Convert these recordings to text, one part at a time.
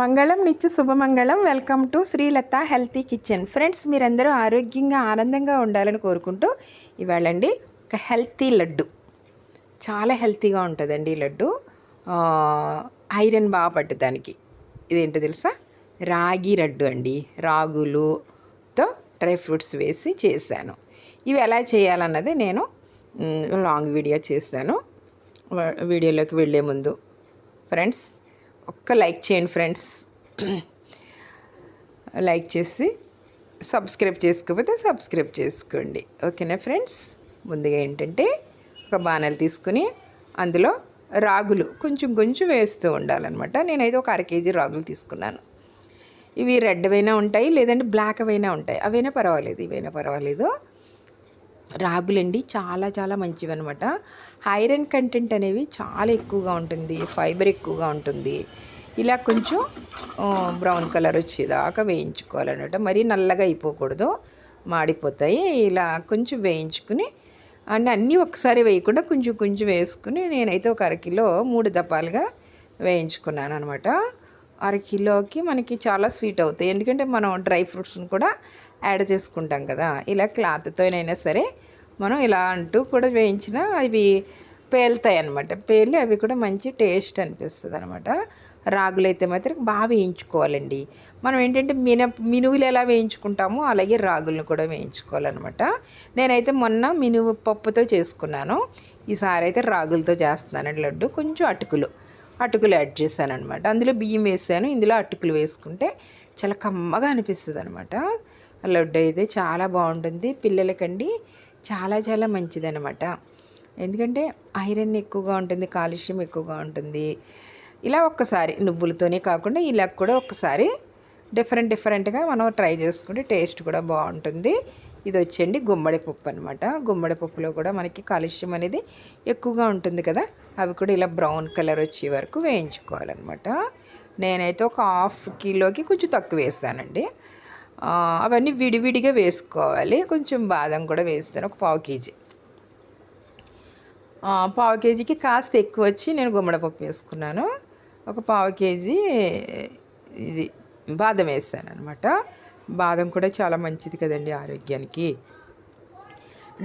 మంగళం నిత్య శుభమంగళం. Welcome to Srilatha healthy kitchen friends మీరందరూ ఆరోగ్యంగా ఆనందంగా ఉండాలని కోరుకుంటూ ఇవాళండి ఒక హెల్తీ లడ్డు. చాలా హెల్తీగా ఉంటుందండి ఈ లడ్డు. ఐరన్ బాగా పట్టడానికి. ఇదేంటో తెలుసా? రాగి లడ్డు అండి. రాగులుతో డ్రై ఫ్రూట్స్ వేసి చేశాను. ఇవి ఎలా చేయాలన్నది నేను లాంగ్ వీడియో చేశాను వీడియోలోకి వెళ్ళే ముందు. ఫ్రెండ్స్ ఒక్క లైక్ చేయండి ఫ్రెండ్స్. లైక్ చేసి సబ్స్క్రైబ్ చేసుకోకపోతే సబ్స్క్రైబ్ చేసుకోండి. ఓకేనా ఫ్రెండ్స్? ముందుగా ఏంటంటే ఒక బాణాలు తీసుకుని అందులో రాగులు కొంచెం కొంచెం వేస్తూ ఉండాలన్నమాట. నేనైతే ఒక అర కేజీ రాగులు తీసుకున్నాను. ఇవి రెడ్ అయినా ఉంటాయి లేదంటే బ్లాక్ అవైనా ఉంటాయి. అవైనా పర్వాలేదు ఇవైనా పర్వాలేదు. రాగులండి చాలా చాలా మంచివి అనమాట ఐరన్ కంటెంట్ అనేవి చాలా ఎక్కువగా ఉంటుంది ఫైబర్ ఎక్కువగా ఉంటుంది. ఇలా కొంచెం బ్రౌన్ కలర్ వచ్చేదాకా వేయించుకోవాలన్నమాట. మరీ నల్లగా అయిపోకూడదు మాడిపోతాయి. ఇలా కొంచెం వేయించుకుని అండ్ అన్నీ ఒకసారి వేయకుండా కొంచెం కొంచెం వేసుకుని నేనైతే ఒక అరకిలో మూడు దపాలుగా వేయించుకున్నాను అనమాట అరకిలోకి మనకి చాలా స్వీట్ అవుతాయి. ఎందుకంటే మనం డ్రై ఫ్రూట్స్ని కూడా యాడ్ చేసుకుంటాం కదా. ఇలా క్లాత్తోనైనా సరే మనం ఇలా అంటూ కూడా వేయించిన అవి పేలుతాయి అనమాట పేలి అవి కూడా మంచి టేస్ట్ అనిపిస్తుంది అనమాట రాగులు అయితే మాత్రం బాగా వేయించుకోవాలండి. మనం ఏంటంటే మిన మినువులు ఎలా వేయించుకుంటామో అలాగే రాగులను కూడా వేయించుకోవాలన్నమాట. నేనైతే మొన్న మినువు పప్పుతో చేసుకున్నాను. ఈసారి అయితే రాగులతో చేస్తున్నానండి లడ్డు. కొంచెం అటుకులు అటుకులు యాడ్ చేశాను అనమాట అందులో బియ్యం వేసాను. ఇందులో అటుకులు వేసుకుంటే చాలా కమ్మగా అనిపిస్తుంది అనమాట లడ్డు అయితే చాలా బాగుంటుంది. పిల్లలకండి చాలా చాలా మంచిదనమాట ఎందుకంటే ఐరన్ ఎక్కువగా ఉంటుంది కాలుష్యం ఎక్కువగా ఉంటుంది. ఇలా ఒక్కసారి నువ్వులతోనే కాకుండా ఇలా కూడా ఒక్కసారి డిఫరెంట్ డిఫరెంట్గా మనం ట్రై చేసుకుంటే టేస్ట్ కూడా బాగుంటుంది. ఇది వచ్చండి గుమ్మడి పప్పు అనమాట గుమ్మడి పప్పులో కూడా మనకి కాలుష్యం అనేది ఎక్కువగా ఉంటుంది కదా. అవి కూడా ఇలా బ్రౌన్ కలర్ వచ్చే వరకు వేయించుకోవాలన్నమాట. నేనైతే ఒక హాఫ్ కిలోకి కొంచెం తక్కువ వేస్తానండి. అవన్నీ విడివిడిగా వేసుకోవాలి. కొంచెం బాదం కూడా వేస్తాను ఒక పావు కేజీ. పావు కేజీకి కాస్త ఎక్కువ వచ్చి నేను గుమ్మడిపప్పు వేసుకున్నాను. ఒక పావు కేజీ ఇది బాదం వేసాను అనమాట బాదం కూడా చాలా మంచిది కదండి ఆరోగ్యానికి.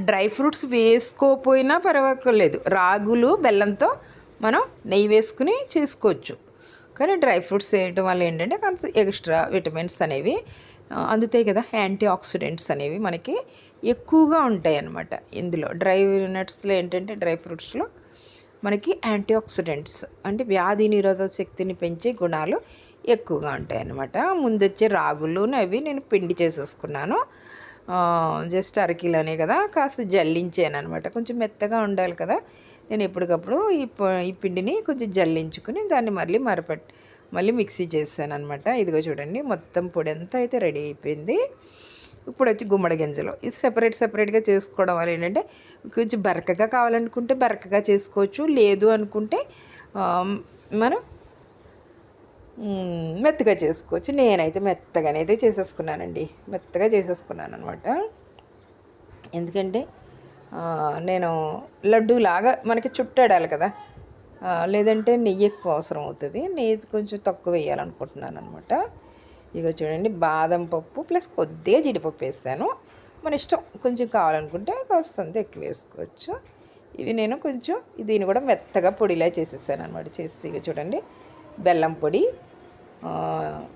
డ్రై ఫ్రూట్స్ వేసుకోకపోయినా పర్వాలేదు. రాగులు బెల్లంతో మనం నెయ్యి వేసుకుని చేసుకోవచ్చు. కానీ డ్రై ఫ్రూట్స్ వేయడం వల్ల ఏంటంటే కొంత ఎక్స్ట్రా విటమిన్స్ అనేవి అందుతాయి కదా యాంటీ ఆక్సిడెంట్స్ అనేవి మనకి ఎక్కువగా ఉంటాయి అన్నమాట ఇందులో డ్రై నట్స్లో ఏంటంటే డ్రై ఫ్రూట్స్లో మనకి యాంటీ ఆక్సిడెంట్స్ అంటే వ్యాధి నిరోధక శక్తిని పెంచే గుణాలు ఎక్కువగా ఉంటాయి అన్నమాట ముందు వచ్చే రాగులు అవి నేను పిండి చేసేసుకున్నాను. జస్ట్ అరకిలోనే కదా కాస్త జల్లించాను అనమాట కొంచెం మెత్తగా ఉండాలి కదా. నేను ఎప్పటికప్పుడు ఈ ప- ఈ పిండిని కొంచెం జల్లించుకుని దాన్ని మళ్ళీ మరపెట్టి మళ్ళీ మిక్సీ చేస్తాను అనమాట ఇదిగో చూడండి మొత్తం పొడి అంతా అయితే రెడీ అయిపోయింది. ఇప్పుడు వచ్చి గుమ్మడి గింజలు. ఇది సెపరేట్ సెపరేట్గా చేసుకోవడం వల్ల ఏంటంటే కొంచెం బరకగా కావాలనుకుంటే బరకగా చేసుకోవచ్చు. లేదు అనుకుంటే మనం మెత్తగా చేసుకోవచ్చు. నేనైతే మెత్తగానైతే చేసేసుకున్నానండి. మెత్తగా చేసేసుకున్నాను అనమాట ఎందుకంటే నేను లడ్డూలాగా మనకి చుట్టాడాలి కదా. లేదంటే నెయ్యి ఎక్కువ అవసరం అవుతుంది. నెయ్యి కొంచెం తక్కువ వేయాలనుకుంటున్నాను అనమాట ఇక చూడండి బాదం పప్పు ప్లస్ కొద్దిగా జీడిపప్పు వేస్తాను. మన ఇష్టం కొంచెం కావాలనుకుంటే కాస్తంత ఎక్కువ వేసుకోవచ్చు. ఇవి నేను కొంచెం దీన్ని కూడా మెత్తగా పొడిలా చేసేసాను అనమాట చేసి ఇక చూడండి బెల్లం పొడి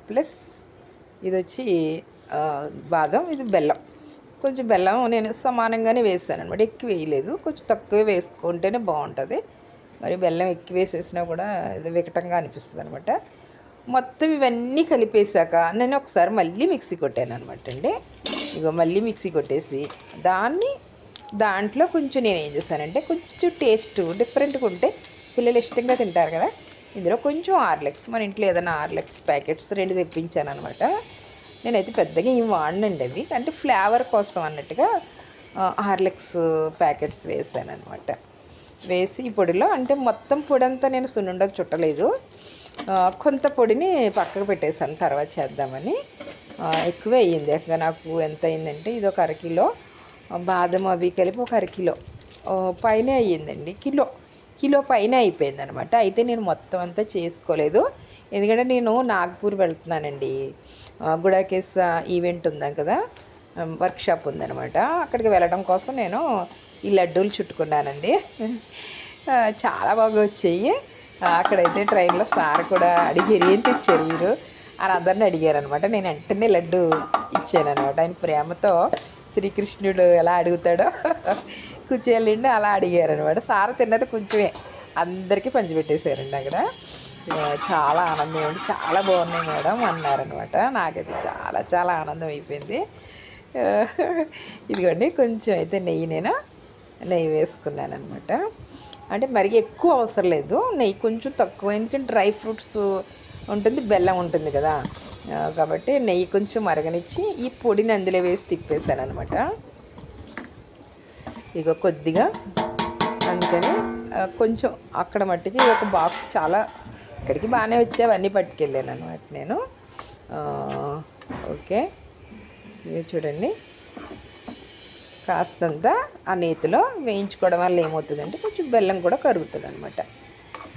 ప్లస్ ఇది వచ్చి బాదం ఇది బెల్లం. కొంచెం బెల్లం నేను సమానంగానే వేసాను అనమాట ఎక్కువ వేయలేదు. కొంచెం తక్కువే వేసుకుంటేనే బాగుంటుంది. మరి బెల్లం ఎక్కువ వేసేసినా కూడా ఇది వికటంగా అనిపిస్తుంది అనమాట మొత్తం ఇవన్నీ కలిపేశాక నేను ఒకసారి మళ్ళీ మిక్సీ కొట్టాను అనమాట అండి. ఇగో మళ్ళీ మిక్సీ కొట్టేసి దాన్ని దాంట్లో కొంచెం నేను ఏం చేశానంటే కొంచెం టేస్ట్ డిఫరెంట్గా ఉంటే పిల్లలు ఇష్టంగా తింటారు కదా. ఇందులో కొంచెం ఆర్లెక్స్ మన ఇంట్లో ఏదైనా ఆర్లెక్స్ ప్యాకెట్స్ రెండు తెప్పించాను అనమాట నేనైతే పెద్దగా ఏం వాడినండి అవి. అంటే ఫ్లేవర్ కోసం అన్నట్టుగా ఆర్లెక్స్ ప్యాకెట్స్ వేసాను అనమాట వేసి ఈ పొడిలో అంటే మొత్తం పొడి అంతా నేను సున్నుండలు చుట్టలేదు. కొంత పొడిని పక్కకు పెట్టేశాను తర్వాత చేద్దామని. ఎక్కువ అయ్యింది. అక్కడ నాకు ఎంత అయిందంటే ఇది ఒక అరకిలో బాదం అవి కలిపి ఒక అరకిలో. పైన అయ్యిందండి కిలో. కిలో పైన అయిపోయింది అనమాట అయితే నేను మొత్తం అంతా చేసుకోలేదు. ఎందుకంటే నేను నాగ్పూర్ వెళ్తున్నానండి. గుడాకేస్ ఈవెంట్ ఉందని కదా వర్క్షాప్ ఉందనమాట. అక్కడికి వెళ్ళడం కోసం నేను ఈ లడ్డూలు చుట్టుకున్నానండి. చాలా బాగా వచ్చాయి అక్కడైతే ట్రైన్లో సార్ కూడా అడిగారు ఏం తెచ్చారు మీరు? అని అందరిని అడిగారు అనమాట నేను వెంటనే లడ్డు ఇచ్చానమాట ఆయన ప్రేమతో శ్రీకృష్ణుడు ఎలా అడుగుతాడో కూర్చోళ్ళండి అలా అడిగారు అనమాట సార్ తిన్నది కొంచెమే. అందరికీ పంచిపెట్టేశారండి అక్కడ. చాలా ఆనందం అండి. చాలా బాగున్నాయి మేడం అన్నారనమాట. నాకైతే చాలా చాలా ఆనందం అయిపోయింది. ఇదిగోండి కొంచెం అయితే నెయ్యి నేను నెయ్యి వేసుకున్నాను అనమాట అంటే మరి ఎక్కువ అవసరం లేదు. నెయ్యి కొంచెం తక్కువ ఎందుకంటే డ్రై ఫ్రూట్స్ ఉంటుంది బెల్లం ఉంటుంది కదా. కాబట్టి నెయ్యి కొంచెం మరగనిచ్చి ఈ పొడిని అందులో వేసి తిప్పేశాను అనమాట ఇక కొద్దిగా అందుకని కొంచెం అక్కడ మట్టికి ఒక బాక్స్ చాలా ఇక్కడికి బాగానే వచ్చి అవన్నీ పట్టుకెళ్ళాను అనమాట నేను ఓకే. చూడండి. కాస్తంత ఆ నేతిలో వేయించుకోవడం వల్ల ఏమవుతుందంటే కొంచెం బెల్లం కూడా కరుగుతుంది అనమాట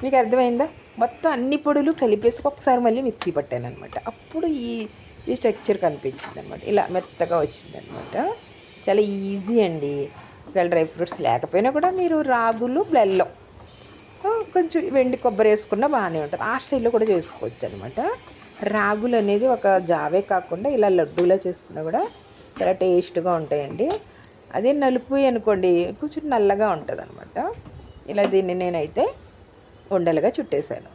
మీకు అర్థమైందా? మొత్తం అన్ని పొడులు కలిపేసి ఒకసారి మళ్ళీ మిక్సీ పట్టాను అనమాట అప్పుడు ఈ ఈ టెక్చర్ కనిపించింది అనమాట ఇలా మెత్తగా వచ్చింది అనమాట చాలా ఈజీ అండి. ఒకవేళ డ్రై ఫ్రూట్స్ లేకపోయినా కూడా మీరు రాగులు బెల్లం కొంచెం వెండి కొబ్బరి వేసుకున్నా బాగానే ఉంటుంది. ఆ స్టైల్లో కూడా చేసుకోవచ్చు అనమాట రాగులు అనేది ఒక జావే కాకుండా ఇలా లడ్డూలా చేసుకున్నా కూడా చాలా టేస్ట్గా ఉంటాయండి. అదే నలుపు అనుకోండి కొంచెం నల్లగా ఉంటుంది అనమాట ఇలా దీన్ని నేనైతే ఉండలుగా చుట్టేశాను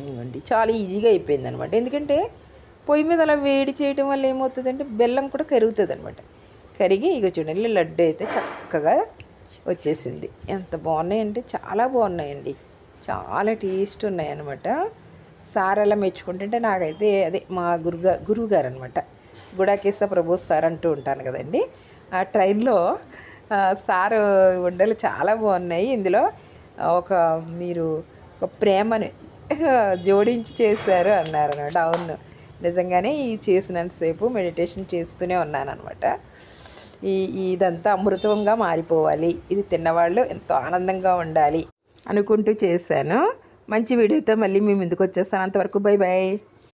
ఇవ్వండి చాలా ఈజీగా అయిపోయింది అనమాట ఎందుకంటే పొయ్యి మీద అలా వేడి చేయడం వల్ల ఏమవుతుందంటే బెల్లం కూడా కరుగుతుంది అనమాట కరిగి ఇక చూడండి లడ్డు అయితే చక్కగా వచ్చేసింది. ఎంత బాగున్నాయంటే చాలా బాగున్నాయండి. చాలా టేస్ట్ ఉన్నాయన్నమాట. సార్ అలా మెచ్చుకుంటుంటే నాకైతే అదే మా గురుగా గురువు గారు అనమాట గుడాకేశ ప్రభు సార్ అంటూ ఉంటాను కదండి. ఆ ట్రైన్లో సారు ఉండలు చాలా బాగున్నాయి ఇందులో ఒక మీరు ఒక ప్రేమని జోడించి చేశారు అన్నారు అనమాట అవును. నిజంగానే ఈ చేసినంతసేపు మెడిటేషన్ చేస్తూనే ఉన్నాను అనమాట ఈ ఇదంతా అమృతంగా మారిపోవాలి. ఇది తిన్నవాళ్ళు ఎంతో ఆనందంగా ఉండాలి అనుకుంటూ చేశాను. మంచి వీడియోతో మళ్ళీ మీ ముందుకు వచ్చేస్తాను. అంతవరకు బై బాయ్